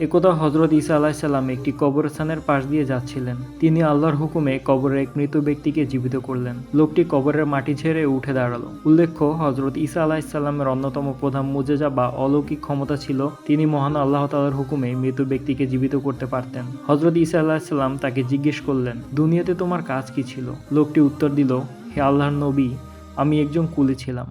একদা হজরত ঈসা আলাহিসাল্লাম একটি কবরস্থানের পাশ দিয়ে যাচ্ছিলেন। তিনি আল্লাহর হুকুমে কবরের এক মৃত ব্যক্তিকে জীবিত করলেন। লোকটি কবরের মাটি ছেড়ে উঠে দাঁড়াল। উল্লেখ্য হজরত ঈসা আলাহিসাল্লামের অন্যতম প্রধান মুজেজা বা অলৌকিক ক্ষমতা ছিল। তিনি মহান আল্লাহ তালার হুকুমে মৃত ব্যক্তিকে জীবিত করতে পারতেন। হজরত ঈসা আলাহিসাল্লাম তাকে জিজ্ঞেস করলেন, দুনিয়াতে তোমার কাজ কি ছিল? লোকটি উত্তর দিল, হে আল্লাহর নবী, আমি একজন কুলি ছিলাম।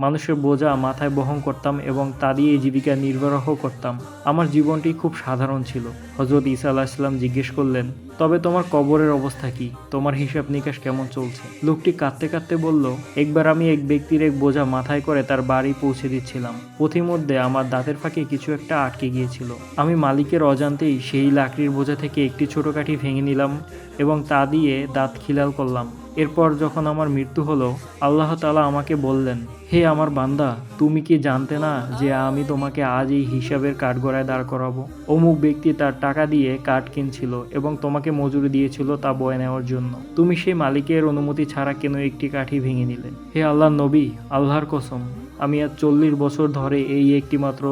মানুষের বোঝা মাথায় বহন করতাম এবং তা দিয়ে জীবিকা নির্বাহ করতাম। আমার জীবনটি খুব সাধারণ ছিল। হজরত ঈসা আলাহিসাল্লাম জিজ্ঞেস করলেন, তবে তোমার কবরের অবস্থা কি? তোমার হিসাব নিকাশ কেমন চলছে? লোকটি কাঁদতে কাঁদতে বলল, একবার আমি এক ব্যক্তির এক বোঝা মাথায় করে তার বাড়ি পৌঁছে দিচ্ছিলাম। পথিমধ্যে আমার দাঁতের ফাঁকে কিছু একটা আটকে গিয়েছিল। আমি মালিকের অজান্তেই সেই লাকড়ির বোঝা থেকে একটি ছোট কাঠি ভেঙে নিলাম এবং তা দিয়ে দাঁত খিলাল করলাম। এরপর যখন আমার মৃত্যু হলো, আল্লাহ তালা আমাকে বললেন, হে আমার বান্দা, তুমি কি জানতে না যে আমি তোমাকে আজ এই হিসাবের কাঠগড়ায় দাঁড় করাবো? অমুক ব্যক্তি তার টাকা দিয়ে কাঠ কিনছিল এবং তোমাকে মজুরি দিয়েছিল তা বয়ে নেওয়ার জন্য। তুমি সেই মালিকের অনুমতি ছাড়া কেন একটি কাঠি ভেঙে নিলে? হে আল্লাহ নবী, আল্লাহর কসম, আমি আজ চল্লিশ বছর ধরে এই একটি মাত্র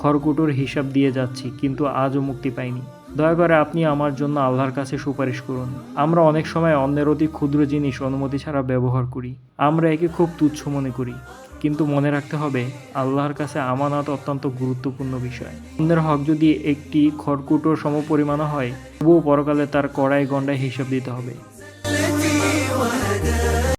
খড়কুটোর হিসাব দিয়ে যাচ্ছি, কিন্তু আজও মুক্তি পাইনি। দয়া করে আপনি আমার জন্য আল্লাহর কাছে সুপারিশ করুন। আমরা অনেক সময় অন্যের অতি ক্ষুদ্র জিনিস অনুমতি ছাড়া ব্যবহার করি। আমরা একে খুব তুচ্ছ মনে করি। কিন্তু মনে রাখতে হবে, আল্লাহর কাছে আমানত অত্যন্ত গুরুত্বপূর্ণ বিষয়। অন্যের হক যদি একটি খড়কুটোর সমপরিমাণও হয়, তবুও পরকালে তার কড়াই গণ্ডায় হিসাব দিতে হবে।